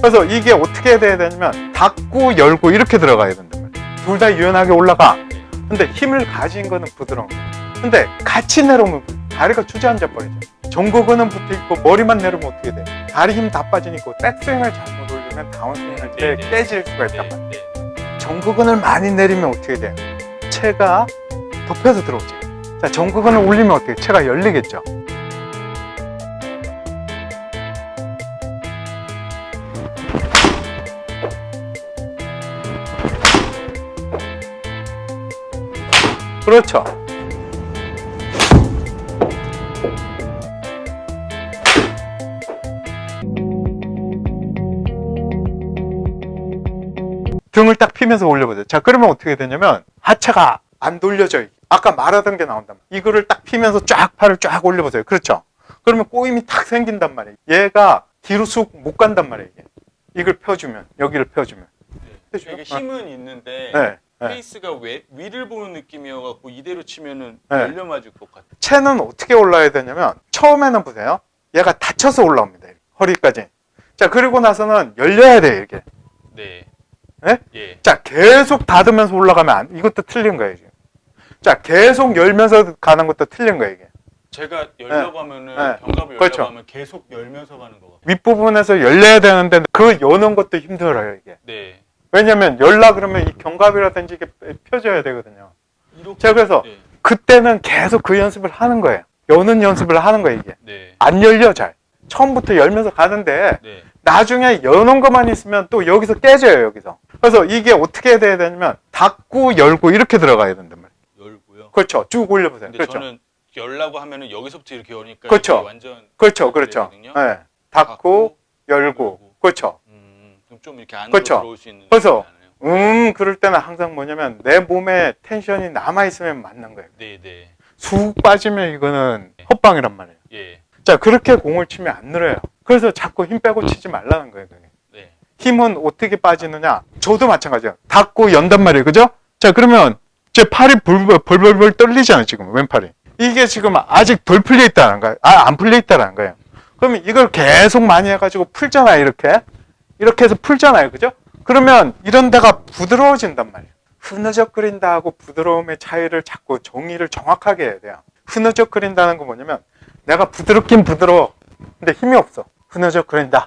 그래서 이게 어떻게 돼야 되냐면 닫고 열고 이렇게 들어가야 된단 말이에요. 둘 다 유연하게 올라가. 근데 힘을 가진 거는 부드러운 거. 근데 같이 내려오면 다리가 주저앉아 버리죠. 전고근은 붙어 있고 머리만 내려오면 어떻게 돼? 다리 힘 다 빠지니까 백스윙을 잘못 올리면 다운스윙 할때 네, 네. 깨질 수가 네, 있단 말이에요. 네. 전구근을 많이 내리면 어떻게 돼? 체가 덮여서 들어오지. 자, 전구근을 올리면 어떻게? 돼? 체가 열리겠죠. 그렇죠. 등을 딱 피면서 올려보세요. 자, 그러면 어떻게 되냐면 하체가 안 돌려져요. 아까 말하던 게 나온단 말이에요. 이거를 딱 피면서 쫙 팔을 쫙 올려보세요. 그렇죠? 그러면 꼬임이 탁 생긴단 말이에요. 얘가 뒤로 쑥 못 간단 말이에요. 이걸 펴주면, 여기를 펴주면. 펴주면? 이게 힘은 있는데 네, 네. 페이스가 왜, 위를 보는 느낌이어갖고 이대로 치면은 네. 열려 맞을 것 같아. 체는 어떻게 올라야 되냐면 처음에는 보세요. 얘가 닫혀서 올라옵니다. 이렇게. 허리까지. 자, 그리고 나서는 열려야 돼요. 이게. 네. 네? 예. 자, 계속 닫으면서 올라가면 안, 이것도 틀린 거예요, 지금. 자, 계속 열면서 가는 것도 틀린 거예요, 이게. 제가 열려고 하면은 네. 견갑을 열려고 그렇죠. 하면 계속 열면서 가는 거 같아요. 윗부분에서 열려야 되는데 그 여는 것도 힘들어요, 이게. 네. 왜냐면 열라 그러면 이 견갑이라든지 이게 펴져야 되거든요. 자, 그래서 네. 그때는 계속 그 연습을 하는 거예요. 여는 연습을 하는 거예요, 이게. 네. 안 열려, 잘. 처음부터 열면서 가는데 네. 나중에 여는 것만 있으면 또 여기서 깨져요, 여기서. 그래서 이게 어떻게 돼야 되냐면 닫고 열고 이렇게 들어가야 된단 말이에요. 열고요. 그렇죠. 쭉 올려보세요. 그렇죠. 저는 열라고 하면은 여기서부터 이렇게 여니까 그렇죠. 완전 그렇죠, 그렇죠. 네. 닫고 열고, 열고. 그렇죠. 좀 이렇게 안으로 그렇죠. 들어올 수 있는 그래서. 음, 그럴 때는 항상 뭐냐면 내 몸에 텐션이 남아 있으면 맞는 거예요. 네, 네. 쑥 빠지면 이거는 헛방이란 말이에요. 예. 자, 그렇게 공을 치면 안 늘어요. 그래서 자꾸 힘 빼고 치지 말라는 거예요. 그게. 네. 힘은 어떻게 빠지느냐? 저도 마찬가지예요. 닫고 연단 말이에요. 그죠? 자, 그러면 제 팔이 벌벌, 벌벌벌 떨리잖아요. 지금 왼팔이. 이게 지금 아직 덜 풀려 있다는 거예요. 아, 안 풀려 있다는 거예요. 그러면 이걸 계속 많이 해가지고 풀잖아요. 이렇게. 이렇게 해서 풀잖아요. 그죠? 그러면 이런 데가 부드러워진단 말이에요. 흐느적거린다 하고 부드러움의 차이를 자꾸 정의를 정확하게 해야 돼요. 흐느적거린다는 건 뭐냐면 내가 부드럽긴 부드러워. 근데 힘이 없어. 흐느적거린다.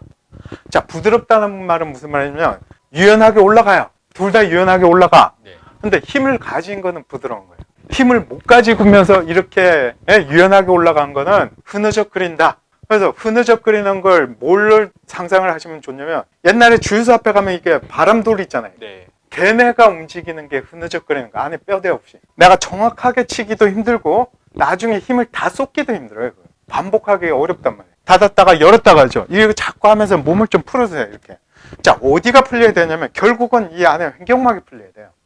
자, 부드럽다는 말은 무슨 말이냐면 유연하게 올라가요. 둘 다 유연하게 올라가. 네. 근데 힘을 가진 거는 부드러운 거예요. 힘을 못 가지면서 이렇게 예, 유연하게 올라간 거는 흐느적거린다. 그래서 흐느적거리는 걸뭘 상상을 하시면 좋냐면 옛날에 주유소 앞에 가면 이게 바람돌이 있잖아요. 네. 걔네가 움직이는 게 흐느적거리는 거 안에 뼈대 없이 내가 정확하게 치기도 힘들고 나중에 힘을 다 쏟기도 힘들어요 그거. 반복하기 어렵단 말이에요 닫았다가 열었다가 하죠 이거 자꾸 하면서 몸을 좀 풀어주세요 이렇게 자 어디가 풀려야 되냐면 결국은 이 안에 횡격막이 풀려야 돼요 네.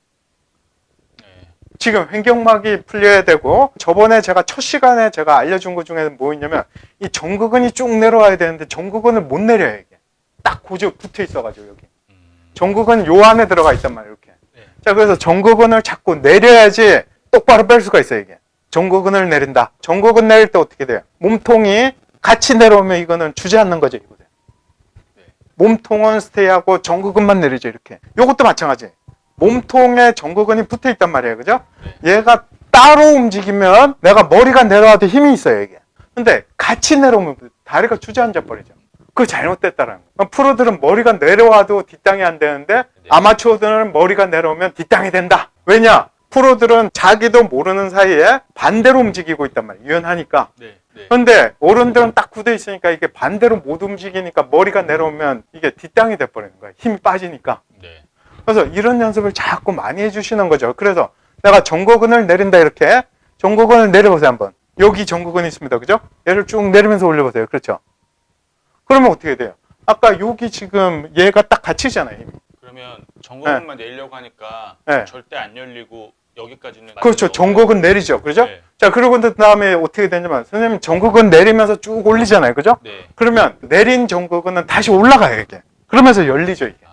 지금 횡격막이 풀려야 되고 저번에 제가 첫 시간에 제가 알려준 것 중에 뭐 있냐면 이 정극근이 쭉 내려와야 되는데 정극근을 못 내려요 이게 딱 고정 붙어 있어가지고 여기 음. 정극은 요 안에 들어가 있단 말이에요 이렇게 네. 자, 그래서 전곡근을 자꾸 내려야지 똑바로 뺄 수가 있어요, 이게. 전곡근을 내린다. 전곡근 내릴 때 어떻게 돼요? 몸통이 같이 내려오면 이거는 주저앉는 거죠, 이거는. 네. 몸통은 스테이하고 전곡근만 내리죠, 이렇게. 요것도 마찬가지. 몸통에 전곡근이 붙어 있단 말이에요, 그죠? 얘가 따로 움직이면 내가 머리가 내려와도 힘이 있어요, 이게. 근데 같이 내려오면 다리가 주저앉아 버리죠. 그거 잘못됐다라는 거. 프로들은 머리가 내려와도 뒷땅이 안 되는데 아마추어들은 머리가 내려오면 뒷땅이 된다. 왜냐? 프로들은 자기도 모르는 사이에 반대로 움직이고 있단 말이에요. 유연하니까. 네. 네. 근데 어른들은 딱 굳어 있으니까 이게 반대로 못 움직이니까 머리가 내려오면 이게 뒷땅이 돼버리는 거예요. 힘이 빠지니까. 네. 그래서 이런 연습을 자꾸 많이 해주시는 거죠. 그래서 내가 정거근을 내린다 이렇게 정거근을 내려보세요 한번. 여기 정거근이 있습니다. 그죠? 얘를 쭉 내리면서 올려보세요. 그렇죠? 그러면 어떻게 돼요? 아까 여기 지금 얘가 딱 갇히잖아요. 그러면 전공만 내려고 하니까 네. 절대 안 열리고 여기까지는 그렇죠. 정곡은 내리죠. 그죠? 네. 자, 그러고 그 다음에 어떻게 되냐면, 선생님 정곡은 내리면서 쭉 올리잖아요. 그죠? 네. 그러면 내린 정곡은 다시 올라가요, 이게. 그러면서 열리죠, 이게.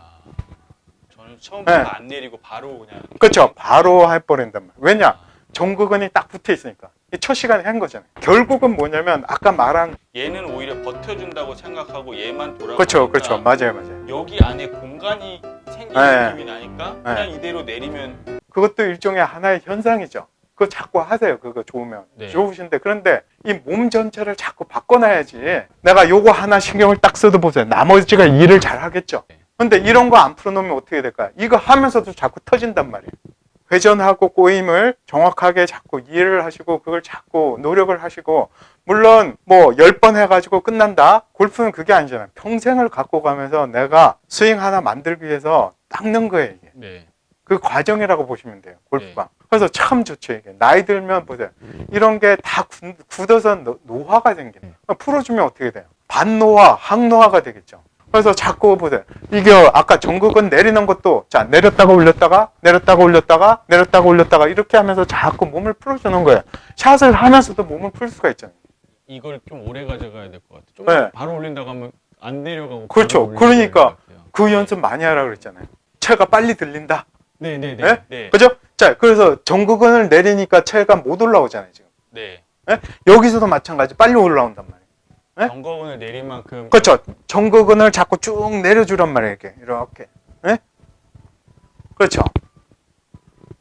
아, 저는 처음부터 네. 안 내리고 바로 그냥 그렇죠. 바로 해버린단 말이에요. 왜냐? 정곡은이 딱 붙어 있으니까. 이첫 시간에 한 거잖아요. 결국은 뭐냐면 아까 말한 얘는 오히려 버텨준다고 생각하고 얘만 돌아가. 그렇죠, 그렇죠, 맞아요, 맞아요. 여기 안에 공간이 생기는 네. 느낌이 나니까 그냥 이대로 내리면 그것도 일종의 하나의 현상이죠. 그거 자꾸 하세요. 그거 좋으면 네. 좋으신데 그런데 이 몸 전체를 자꾸 바꿔놔야지. 내가 요거 하나 신경을 딱 써도 보세요. 나머지가 일을 잘 하겠죠. 네. 근데 이런 거 안 풀어놓으면 어떻게 될까? 이거 하면서도 자꾸 터진단 말이에요. 회전하고 꼬임을 정확하게 자꾸 이해를 하시고 그걸 자꾸 노력을 하시고 물론 뭐 열 번 해가지고 끝난다? 골프는 그게 아니잖아요. 평생을 갖고 가면서 내가 스윙 하나 만들기 위해서 닦는 거예요 이게. 네. 그 과정이라고 보시면 돼요 골프가. 그래서 참 좋죠 이게. 나이 들면 보세요. 이런 게 다 굳어서 노- 노화가 생기는 거예요. 풀어주면 어떻게 돼요? 반노화 항노화가 되겠죠 그래서 자꾸 보세요 이게 아까 전극은 내리는 것도 자 내렸다가 올렸다가 내렸다가 올렸다가 내렸다가 올렸다가 이렇게 하면서 자꾸 몸을 풀어주는 거예요 샷을 하면서도 몸을 풀 수가 있잖아요 이걸 좀 오래 가져가야 될 것 같아. 좀 네. 바로 올린다고 하면 안 내려가고. 그렇죠. 그러니까 것 같아요. 그 연습 많이 하라 그랬잖아요 채가 빨리 들린다 네, 네, 네. 네? 네. 그죠? 자 그래서 전극은을 내리니까 채가 못 올라오잖아요 지금 네. 여기서도 마찬가지 빨리 올라온단 말이에요 네? 정거근을 내린 만큼 그렇죠. 정극은을 자꾸 쭉 내려주란 말이에요, 이렇게. 이렇게. 예? 그렇죠.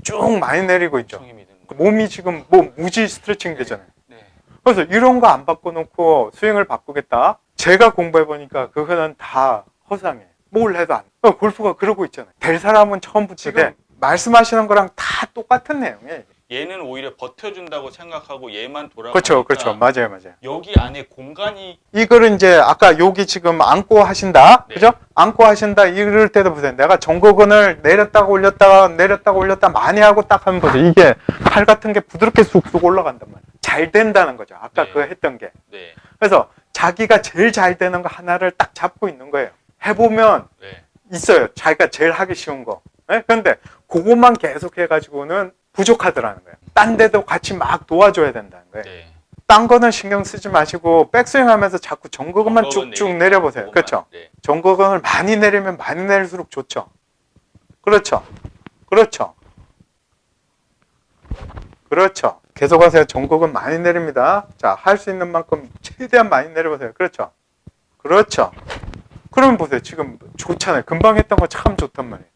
쭉 많이 내리고 있죠. 드는. 몸이 지금 뭐 무지 스트레칭 되잖아요. 네. 그래서 이런 거 안 바꿔놓고 스윙을 바꾸겠다. 제가 공부해보니까 그거는 다 허상이에요. 뭘 해도 안. 돼. 어, 골프가 그러고 있잖아요. 될 사람은 처음부터 지금- 돼. 말씀하시는 거랑 다 똑같은 내용이에요. 얘는 오히려 버텨준다고 생각하고 얘만 돌아가. 그렇죠, 그렇죠. 맞아요, 맞아요. 여기 안에 공간이 이거를 이제 아까 여기 지금 안고 하신다. 네. 그죠? 안고 하신다. 이럴 때도 보세요. 내가 정거근을 내렸다가 올렸다가 내렸다가 올렸다 많이 하고 딱 하면 보세요. 이게 팔 같은 게 부드럽게 쑥쑥 올라간단 말이에요. 잘 된다는 거죠. 아까 네. 그거 했던 게. 네. 그래서 자기가 제일 잘 되는 거 하나를 딱 잡고 있는 거예요. 해보면 네. 있어요. 자기가 제일 하기 쉬운 거. 예? 그런데 그것만 계속 해가지고는 부족하더라는 거예요. 딴 데도 같이 막 도와줘야 된다는 거예요. 네. 딴 거는 신경 쓰지 마시고 백스윙 하면서 자꾸 정거근 쭉쭉 내려보세요. 그렇죠? 네. 정거근을 많이 내리면 많이 내릴수록 좋죠. 그렇죠. 그렇죠. 그렇죠. 계속 하세요. 정거근 많이 내립니다. 자, 할 수 있는 만큼 최대한 많이 내려보세요. 그렇죠. 그렇죠. 그러면 보세요. 지금 좋잖아요. 금방 했던 거 참 좋단 말이에요.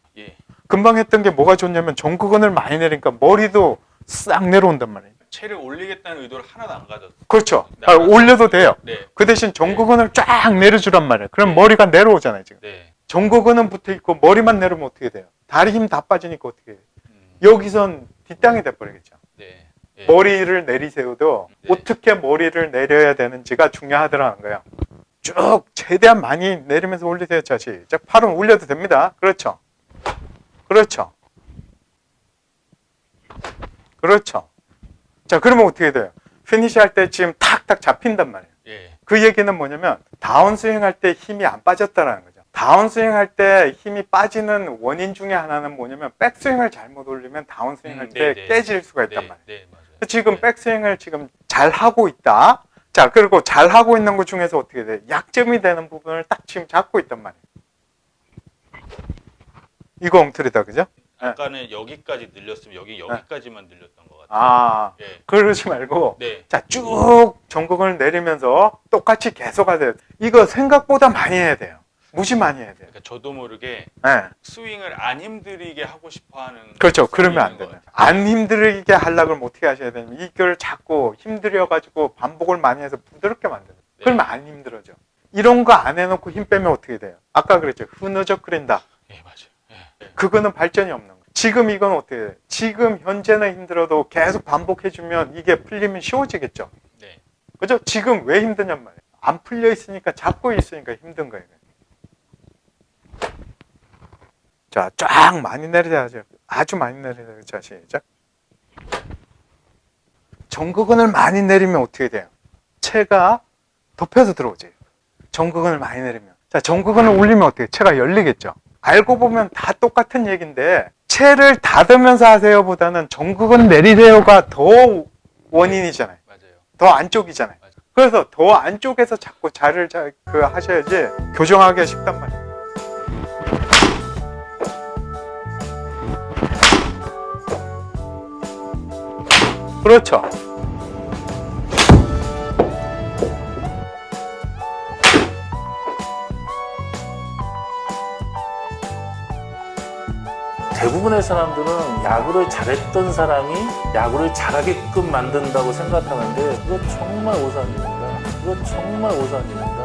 예. 금방 했던 게 뭐가 좋냐면 정거근을 많이 내리니까 머리도 싹 내려온단 말이에요. 채를 올리겠다는 의도를 하나도 안 가졌어. 그렇죠. 네, 아, 올려도 돼요. 네. 그 대신 정거근을 쫙 내려주란 말이에요. 그럼 네. 머리가 내려오잖아요, 지금. 네. 정거근은 붙어 있고 머리만 내려면 어떻게 돼요? 다리 힘 다 빠지니까 어떻게 해요? 음, 여기선 뒷땅이 돼 버리겠죠. 네. 네. 머리를 내리세워도 네. 어떻게 머리를 내려야 되는지가 중요하더라는 거예요. 쭉 최대한 많이 내리면서 올리세요. 자, 시작. 팔은 올려도 됩니다. 그렇죠. 그렇죠. 그렇죠. 자, 그러면 어떻게 돼요? 피니시 할 때쯤 탁탁 잡힌단 말이에요. 예. 그 얘기는 뭐냐면 다운스윙 할 때 힘이 안 빠졌다라는 거죠. 다운스윙 할 때 힘이 빠지는 원인 중에 하나는 뭐냐면 백스윙을 잘못 올리면 다운스윙 할 음, 때 네, 네. 깨질 수가 있단 네. 말이에요. 네. 맞아요. 지금 네. 백스윙을 지금 잘 하고 있다. 자, 그리고 잘 하고 있는 것 중에서 어떻게 돼? 약점이 되는 부분을 딱 지금 잡고 있단 말이에요. 이거 엉터리다, 그죠? 아까는 여기까지 늘렸으면 여기 여기까지만 늘렸던 것 같아요. 아, 예. 그러지 말고 네. 자, 쭉 전극을 내리면서 똑같이 계속 하세요. 이거 생각보다 많이 해야 돼요. 무지 많이 해야 돼요. 그러니까 저도 모르게 네. 스윙을 안 힘들게 하고 싶어하는 그렇죠. 그러면 안 같아요. 안 힘들게 하려고 그러면 어떻게 하셔야 되냐면 이걸 자꾸 힘들여가지고 반복을 많이 해서 부드럽게 만드는 거예요. 네. 그러면 안 힘들어져. 이런 거 안 해놓고 힘 빼면 어떻게 돼요? 아까 그랬죠. 흐느적거린다. 그거는 발전이 없는 거예요. 지금 이건 어떻게 돼요? 지금 현재는 힘들어도 계속 반복해주면 이게 풀리면 쉬워지겠죠. 네. 그죠? 지금 왜 힘드냔 말이에요. 안 풀려 있으니까 잡고 있으니까 힘든 거예요. 자, 쫙 많이 내리자죠. 아주 많이. 자, 시작. 전극근을 많이 내리면 어떻게 돼요? 채가 덮여서 들어오지. 전극근을 많이 내리면. 자, 전극근을 올리면 어떻게 돼요? 채가 열리겠죠. 알고 보면 다 똑같은 얘기인데 채를 닫으면서 하세요 보다는 전극은 내리세요가 더 원인이잖아요. 맞아요. 더 안쪽이잖아요. 맞아. 그래서 더 안쪽에서 자꾸 자를 자, 그 하셔야지 교정하기가 쉽단 말이에요. 그렇죠. 대부분의 사람들은 야구를 잘했던 사람이 야구를 잘하게끔 만든다고 생각하는데 그거 정말 오산입니다. 그거 정말 오산입니다.